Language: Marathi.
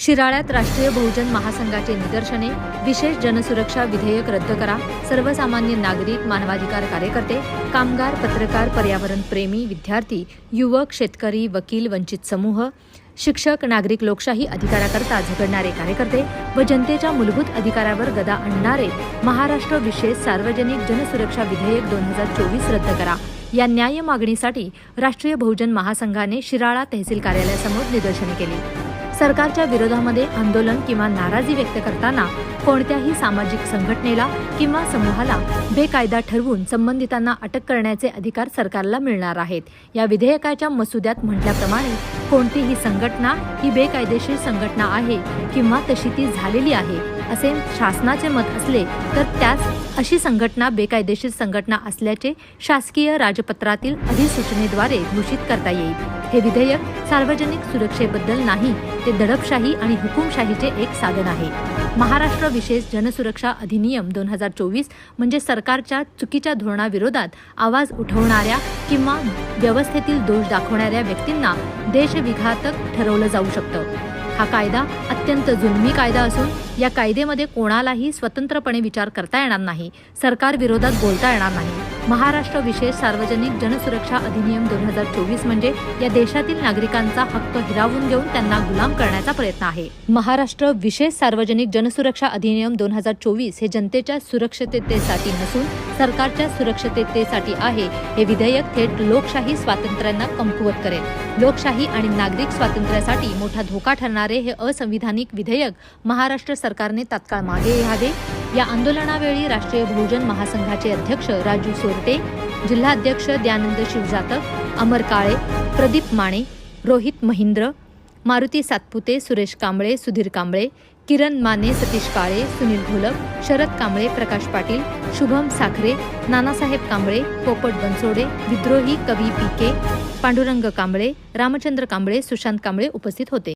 शिराळ्यात राष्ट्रीय बहुजन महासंघाचे निदर्शने विशेष जनसुरक्षा विधेयक रद्द करा सर्वसामान्य नागरिक मानवाधिकार कार्यकर्ते कामगार पत्रकार पर्यावरण प्रेमी विद्यार्थी युवक शेतकरी वकील वंचित समूह शिक्षक नागरिक लोकशाही अधिकाराकरता झगडणारे कार्यकर्ते व जनतेच्या मूलभूत अधिकारावर गदा आणणारे महाराष्ट्र विशेष सार्वजनिक जनसुरक्षा विधेयक दोन हजार चोवीस रद्द करा. या न्याय मागणीसाठी राष्ट्रीय बहुजन महासंघाने शिराळा तहसील कार्यालयासमोर निदर्शने केली. सरकारच्या विरोधामध्ये आंदोलन किंवा नाराजी व्यक्त करताना कोणत्याही सामाजिक संघटनेला किंवा समूहाला बेकायदा ठरवून संबंधितांना अटक करण्याचे अधिकार सरकारला मिळणार आहेत. या विधेयकाच्या मसुद्यात म्हटल्याप्रमाणे कोणतीही संघटना ही बेकायदेशीर संघटना आहे किंवा तशी ती झालेली आहे असे शासनाचे मत असले तर त्यास अशी संघटना बेकायदेशीर संघटना असल्याचे शासकीय राजपत्रातील अधिसूचनेद्वारे घोषित करता येईल. हे विधेयक सार्वजनिक सुरक्षेबद्दल नाही ते दडपशाही आणि हुकुमशाहीचे एक साधन आहे. महाराष्ट्र विशेष जनसुरक्षा अधिनियम दोन हजार चोवीस म्हणजे सरकारच्या चुकीच्या धोरणाविरोधात आवाज उठवणाऱ्या किंवा व्यवस्थेतील दोष दाखवणाऱ्या व्यक्तींना देशविघातक ठरवलं जाऊ शकतं. हा कायदा अत्यंत जुलमी कायदा असून या कायदेमध्ये कोणालाही स्वतंत्रपणे विचार करता येणार नाही. सरकार विरोधात बोलता येणार नाही. महाराष्ट्र विशेष सार्वजनिक जनसुरक्षा अधिनियम दोन हजार चोवीस म्हणजे या देशातील नागरिकांचा हक्क हिरावून घेऊन त्यांना गुलाम करण्याचा प्रयत्न आहे. महाराष्ट्र विशेष सार्वजनिक जनसुरक्षा अधिनियम दोन हजार चोवीस हे जनतेच्या सुरक्षिततेसाठी नसून सरकारच्या सुरक्षिततेसाठी आहे हे विधेयक थेट लोकशाही स्वातंत्र्यांना कमकुवत करेल. लोकशाही आणि नागरिक स्वातंत्र्यासाठी मोठा धोका ठरणारे हे असंविधानिक विधेयक महाराष्ट्र सरकारने तात्काळ मागे घ्यावे. या आंदोलनावेळी राष्ट्रीय बहुजन महासंघाचे अध्यक्ष राजू सोरटे जिल्हाध्यक्ष दयानंद शिवजातक अमर काळे प्रदीप माने रोहित महिंद्र मारुती सातपुते सुरेश कांबळे सुधीर कांबळे किरण माने सतीश काळे सुनील घोलक शरद कांबळे प्रकाश पाटील शुभम साखरे नानासाहेब कांबळे पोपट बनसोडे विद्रोही कवी पी के पांडुरंग कांबळे रामचंद्र कांबळे सुशांत कांबळे उपस्थित होते.